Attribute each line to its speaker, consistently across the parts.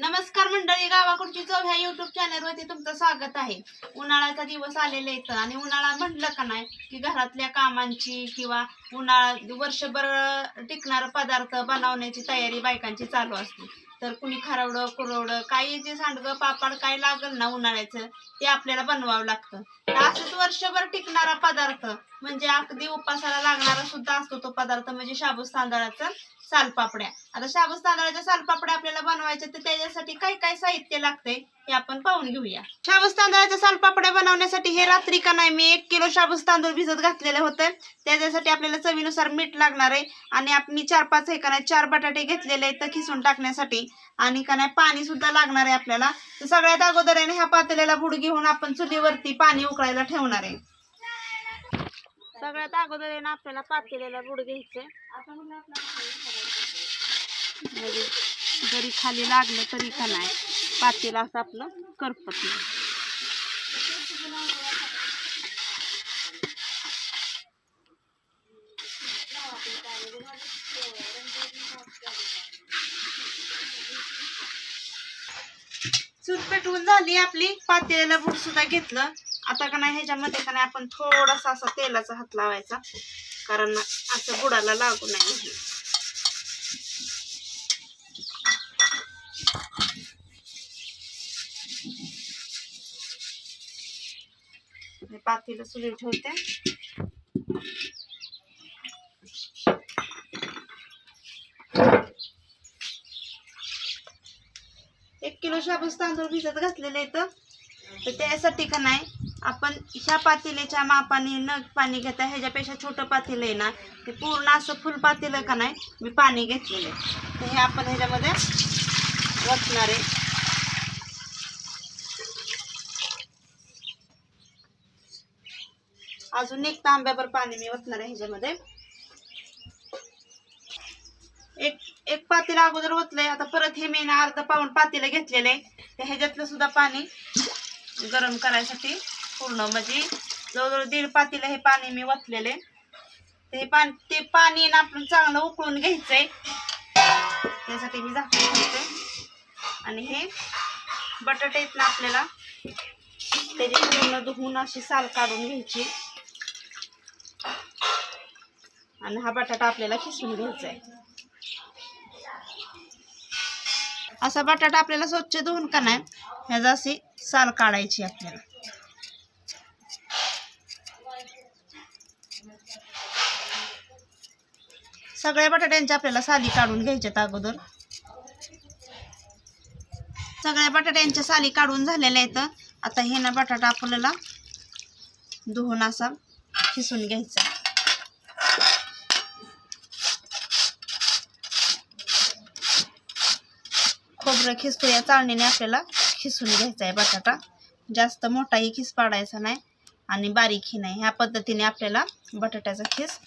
Speaker 1: नमस्कार मंडळी गावाकडची चव ह्या युट्यूब चॅनलवरती तुमचं स्वागत आहे. उन्हाळ्याचा दिवस आलेला इथं आणि उन्हाळा म्हटलं का नाही की घरातल्या कामांची किंवा उन्हाळा वर्षभर टिकणारा पदार्थ बनवण्याची तयारी बायकांची चालू असते. तर कुणी खारवडं कुरवडं काही जे सांडगं पापड काय लागल ना उन्हाळ्याचं ते आपल्याला बनवावं लागतं. असंच वर्षभर टिकणारा पदार्थ म्हणजे अगदी उपासाला लागणारा सुद्धा असतो तो पदार्थ म्हणजे शाबूस तांदळाचा सालपापड्या. आता शाबूस तांदळाच्या सालपापड्या आपल्याला बनवायच्या तर त्याच्यासाठी काय काय साहित्य लागते हे आपण पाहून घेऊया. शाबूस तांदळाच्या सालपापड्या बनवण्यासाठी हे रात्री का नाही मी एक किलो शाबूस तांदूळ भिजत घातलेले होते. त्याच्यासाठी आपल्याला चवीनुसार मीठ लागणार आहे. आणि आपण मी चार पाच हे का नाही चार बटाटे घेतलेले आहेत तर खिसून टाकण्यासाठी. आणि का नाही पाणी सुद्धा लागणार आहे आपल्याला. तर सगळ्यात अगोदर आहे ना ह्या पातेल्याला बुड घेऊन आपण चुलीवरती पाणी उकळायला ठेवणार आहे. सगळ्यात अगोदर आहे ना आपल्याला पातेल्याला बुड घ्यायचं म्हणजे जरी खाली लागलं तरी का नाही पातेला असं आपलं करपत नाही चूल पेटवून झाली आपली. पातेल्याला बुड सुद्धा घेतलं. आता का नाही ह्याच्यामध्ये का नाही आपण थोडासा असा तेलाचा हात लावायचा. कारण असं बुडाला लागू नाही. पातेलं चुलीवर ठेवते. एक तांदूळ भिजत घातलेले आहेत. तर त्यासाठी का नाही आपण ह्या पातेल्याच्या मापाने न पाणी घेता ह्याच्यापेक्षा छोटं पातेलं आहे ना ते पूर्ण असं फुल पातेलं का नाही मी पाणी घेतलेलं आहे. तर हे आपण ह्याच्यामध्ये वचणार आहे अजून एक तांब्याभर पाणी मी ओतणार आहे ह्याच्यामध्ये. एक एक पातीला अगोदर ओतलंय आता परत हे मी ना अर्ध पाऊण पातीला घेतलेलं. आहे तर ह्याच्यातलं सुद्धा पाणी गरम करायसाठी पूर्ण म्हणजे जवळजवळ दीड पातीला हे पाणी मी ओतलेले. ते हे पाणी ते पाणी ना आपण चांगलं उकळून घ्यायचंय. त्यासाठी मी झाकून घ्यायचंय आणि हे बटाटे आहेत ना आपल्याला त्याची पूर्ण धुवून अशी साल काढून घ्यायची. आणि हा बटाटा आपल्याला खिसून घ्यायचा आहे असा बटाटा आपल्याला स्वच्छ धुवून का नाही ह्याचा अशी साल काढायची आपल्याला. सगळ्या बटाट्यांच्या आपल्याला साली काढून घ्यायच्यात अगोदर. सगळ्या बटाट्यांच्या साली काढून झालेल्या आहेत. आता हे ना बटाटा आपल्याला धुवून असा खिसून घ्यायचा. खोबरं खिसतो या चाळणीने आपल्याला खिसून घ्यायचा आहे बटाटा. जास्त मोठाही खिस पाडायचा नाही आणि बारीकही नाही. ह्या पद्धतीने आपल्याला बटाट्याचा खिस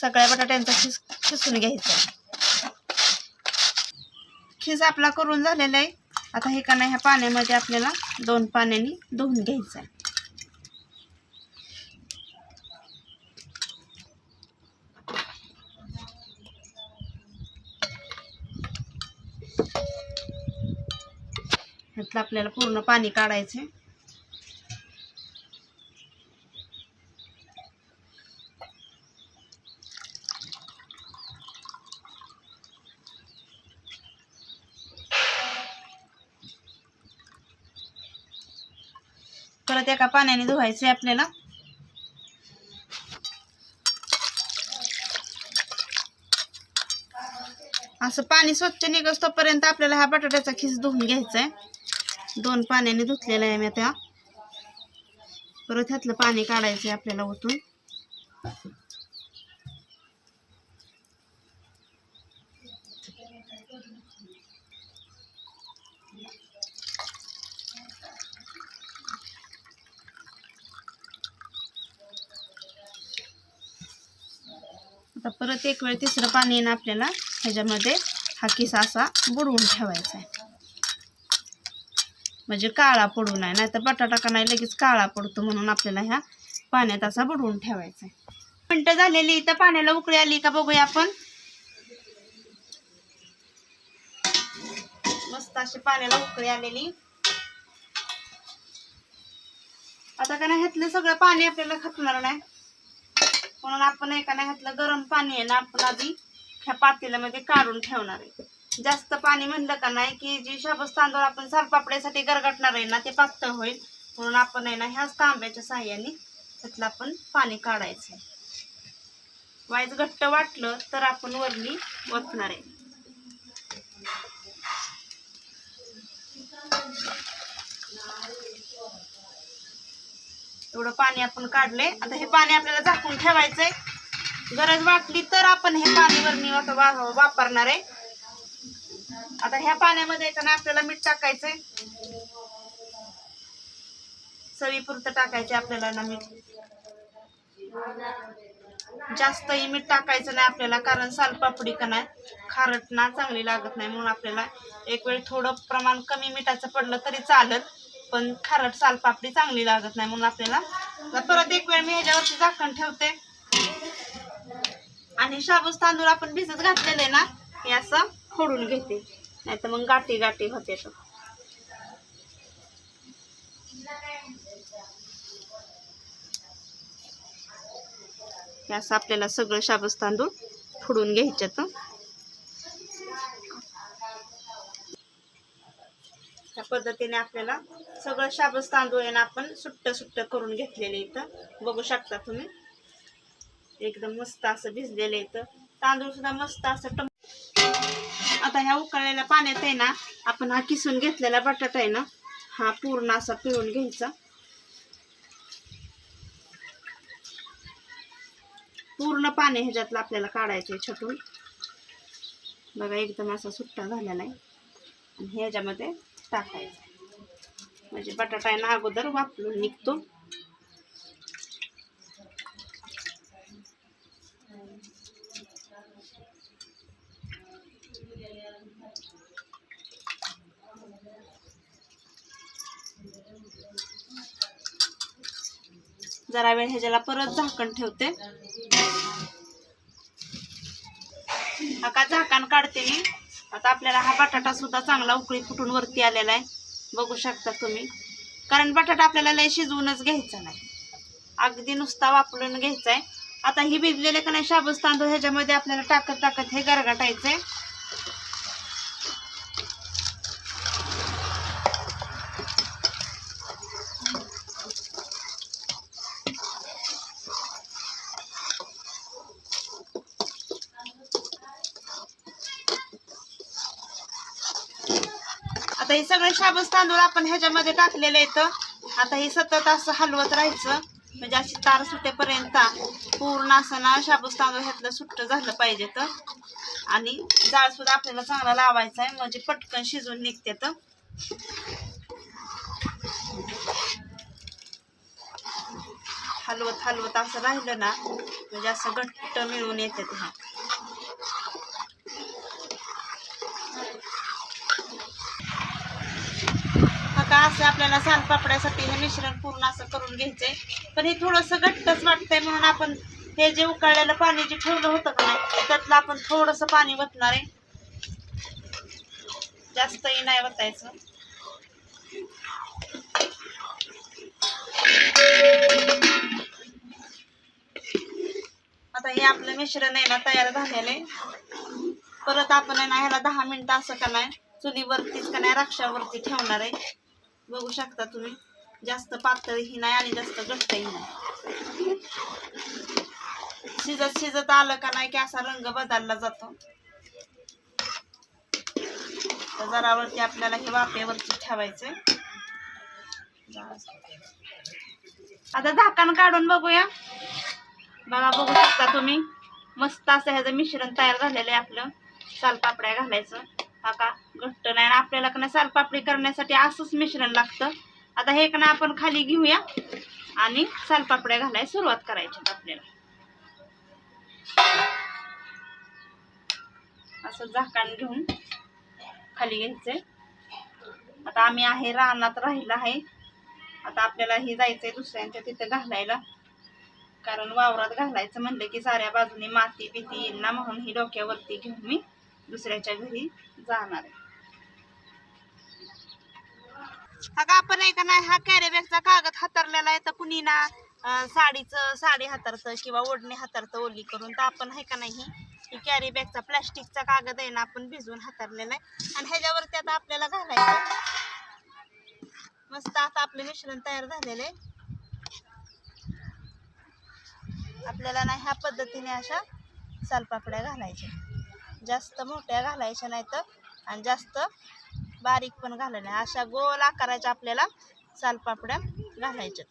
Speaker 1: सगळ्या बटाट्यांचा खिस खिसून घ्यायचा आहे. खिस आपला करून झालेला आहे. आता हे का नाही ह्या पाण्यामध्ये आपल्याला दोन पाण्याने धुवून घ्यायचं आहे. ह्यातलं आपल्याला पूर्ण पाणी काढायचं परत एका पाण्याने धुवायचं आहे आपल्याला. असं पाणी स्वच्छ निघस तोपर्यंत आपल्याला हा बटाट्याचा खिस धुवून घ्यायचा आहे दोन पाण्याने धुतलेला आहे मी त्या परत ह्यातलं पाणी काढायचं आहे आपल्याला ओतून. आता परत एक वेळ तिसरं पाणी येणं आपल्याला ह्याच्यामध्ये हा किसा असा बुडवून ठेवायचा आहे. म्हणजे काळा पडू नये नाहीतर बटाटा का नाही लगेच काळा पडतो म्हणून आपल्याला ह्या पाण्यात असा बुडवून ठेवायचा आहे. मिनटं झालेली इथं पाण्याला उकळी आली का बघूया आपण. मस्त अशी पाण्याला उकळी आलेली. आता का नाही ह्यातलं सगळं पाणी आपल्याला खपणार नाही. म्हणून आपण एका नाही ह्यातलं गरम पाणी आहे ना आपण आधी ह्या पातेल्यामध्ये काढून ठेवणार आहे. जास्त पाणी म्हणलं का नाही की जी शाबस तांदूळ आपण सालपापड्यासाठी गरगटणार आहे ना ते पातळ होईल. म्हणून आपण आहे ना ह्याच तांब्याच्या साह्याने त्यातलं आपण पाणी काढायचं आहे. वाईज घट्ट वाटलं तर आपण वरली ओतणार आहे. एवढं पाणी आपण काढले. आता हे पाणी आपल्याला झाकून ठेवायचंय. गरज वाटली तर आपण हे पाणी वरणी वा- वापरणार आहे. आता ह्या पाण्यामध्ये येताना आपल्याला मीठ टाकायचंय? चवीपुरतं टाकायचे आपल्याला ना मीठ. जास्तही मीठ टाकायचं नाही आपल्याला कारण सालपापडी का नाही खारट ना चांगली लागत नाही. म्हणून आपल्याला एक वेळ थोडं प्रमाण कमी मिठाचं पडलं तरी चालत पण खारट सालपापडी चांगली लागत नाही. म्हणून आपल्याला परत एक वेळ मी ह्याच्यावरती झाकण ठेवते. आणि शाबूस तांदूळ आपण भिजत घातलेले ना हे असं फोडून घेते. नाही तर मग गाठी गाठी होते तो. हे असं आपल्याला सगळं शाबस तांदूळ फोडून घ्यायच्यात त्या पद्धतीने आपल्याला सगळं शाबस तांदूळ आहे ना आपण सुट्ट सुट्ट करून घेतलेले इथं. बघू शकता तुम्ही. एकदम मस्त असं भिजलेलं इथं. तांदूळ सुद्धा मस्त असं टम आता ह्या उकळलेल्या पाण्यात आहे ना आपण हा किसून घेतलेला बटाटा आहे ना हा पूर्ण असा पिळून घ्यायचा. पूर्ण पाणी ह्याच्यातलं आपल्याला काढायचं आहे छटून. बघा एकदम असा सुट्टा झालेला आहे. आणि ह्याच्यामध्ये टाकायचं. म्हणजे बटाटा आहे ना अगोदर वापरून निघतो. जरा वेळ ह्याच्याला परत झाकण ठेवते. हा का झाकण काढते मी. आता आपल्याला हा बटाटा सुद्धा चांगला उकळी फुटून वरती आलेला आहे. बघू शकता तुम्ही. कारण बटाटा आपल्याला लय शिजवूनच घ्यायचा नाही. अगदी नुसता वापरून घ्यायचा आहे आता ही भिजलेले का नाही शाबूस तांदूळ ह्याच्यामध्ये आपल्याला टाकत टाकत हे गरगाटायचं आहे शाबूस तांदूळ आपण ह्याच्यामध्ये टाकलेलं येतं आता हे सतत असं हलवत राहायचं. म्हणजे अशी तार सुटेपर्यंत पूर्ण असं ना शाबूस तांदूळ ह्यातलं सुट्ट झालं पाहिजे तर आणि जाळ सुद्धा आपल्याला चांगला लावायचा आहे. म्हणजे पटकन शिजून निघते तर हलवत हलवत असं राहिलं ना म्हणजे असं घट्ट मिळून येते हा आता असं आपल्याला सालपापड्यासाठी हे मिश्रण पूर्ण असं करून घ्यायचंय. पण हे थोडंसं घट्टच वाटतंय म्हणून आपण हे जे उकळलेलं पाणी जे ठेवलं होतं का नाही त्यातलं आपण थोडंसं पाणी वतणार आहे. जास्तही नाही वतायचं. आता हे आपलं मिश्रण आहे ना तयार झालेलं आहे. परत आपण आहे ना ह्याला दहा मिनिटं असं का नाही चुलीवरतीच का नाही राक्षावरती ठेवणार आहे. बघू शकता तुम्ही. जास्त पातळही नाही आणि जास्त घट्टही नाही. शिजत शिजत आलं का नाही की असा रंग बदलला जातो. तर जरावरती आपल्याला हे वाफेवरती ठेवायचे. आता झाकण काढून बघूया. बघा बघू शकता तुम्ही. मस्त असं ह्याचं मिश्रण तयार झालेलं आहे आपलं. सालपापड्या घालायचं. हा का? घट्ट नाही. आपल्याला का नाही सालपापडी करण्यासाठी असंच मिश्रण लागतं. आता हे का आपण खाली घेऊया. आणि सालपापड्या घालायला सुरुवात करायची आपल्याला. असं झाकण घेऊन खाली घ्यायचंय आता आम्ही आहे रानात राहिला आहे. आता आपल्याला हे जायचंय दुसऱ्यांच्या तिथं घालायला. कारण वावरात घालायचं म्हणलं की साऱ्या बाजूनी माती बिती येईल ना म्हणून ही डोक्यावरती घेऊन मी दुसऱ्याच्या घरी जाणार आहे. हा का आपण आहे का नाही हा कॅरी बॅगचा कागद हातरलेला आहे तर कुणी ना साडीचं साडी हातरतं किंवा ओढणी हातरतं ओली करून तर आपण आहे का नाही ही कॅरी बॅगचा प्लॅस्टिकचा कागद आहे ना आपण भिजवून हातरलेला आहे. आणि ह्याच्यावरती आता आपल्याला घालायचं मस्त आता आपले मिश्रण तयार झालेलं आहे. आपल्याला ना ह्या पद्धतीने अशा सालपाकड्या घालायच्या जास्त मोठ्या घालायच्या नाही तर आणि जास्त बारीक पण घालायला नाही. अशा गोल आकाराच्या आपल्याला सालपापड्या घालायच्या.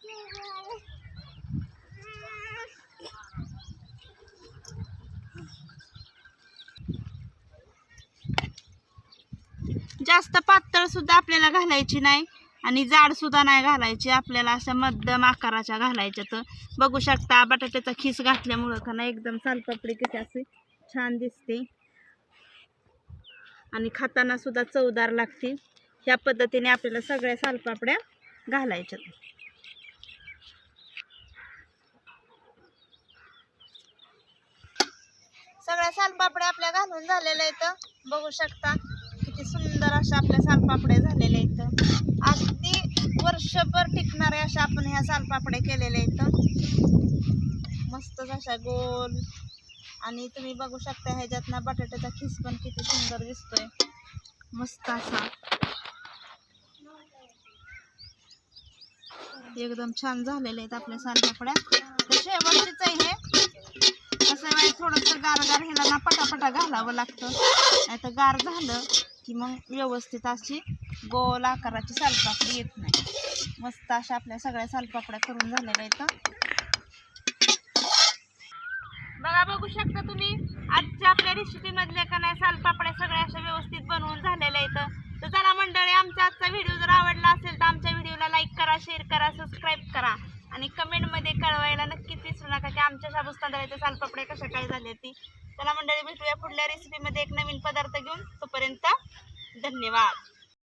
Speaker 1: जास्त पातळ सुद्धा आपल्याला घालायची नाही आणि जाड सुद्धा नाही घालायची. आपल्याला अशा मध्यम आकाराच्या घालायच्या तर बघू शकता बटाट्याचा खीस घातल्यामुळं का नाही एकदम सालपापडी कशी असे छान दिसते. आणि खाताना सुद्धा चवदार लागते ह्या पद्धतीने आपल्याला सगळ्या सालपापड्या घालायच्या सगळ्या सालपापड्या आपल्या घालून झालेल्या आहेत. बघू शकता किती सुंदर अशा आपल्या सालपापड्या झालेल्या आहेत. अगदी वर्षभर टिकणाऱ्या अशा आपण ह्या सालपापड्या केलेल्या आहेत. मस्तच अशा गोल आणि तुम्ही बघू शकता ह्याच्यात ना बटाट्याचा खिस पण किती सुंदर दिसतोय. मस्त असा. एकदम छान झालेले आहेत आपल्या सालपापड्या तर शेवटचीच आहे हे. असं आहे थोडंसं गार गार ह्याला ना पटापटा घालावं लागतं. नाही तर गार झालं की मग व्यवस्थित अशी गोल आकाराची सालपापडी येत नाही. मस्त अशा आपल्या सगळ्या सालपापड्या करून झालेल्या आहेत. बघू शकता तुम्ही. आजच्या आपल्या रेसिपीमधले का नाही सालपापड्या सगळ्या अशा व्यवस्थित बनवून झालेल्या आहेत. तर चला मंडळी आमचा आजचा व्हिडिओ जर आवडला असेल तर आमच्या व्हिडिओला लाईक करा शेअर करा सबस्क्राईब करा. आणि कमेंटमध्ये कळवायला नक्कीच विसरू नका की आमच्या शाबूस तांदळाच्या सालपापड्या कशा काय झाल्या ती. चला मंडळी भेटूया पुढल्या रेसिपीमध्ये एक नवीन पदार्थ घेऊन. तोपर्यंत धन्यवाद.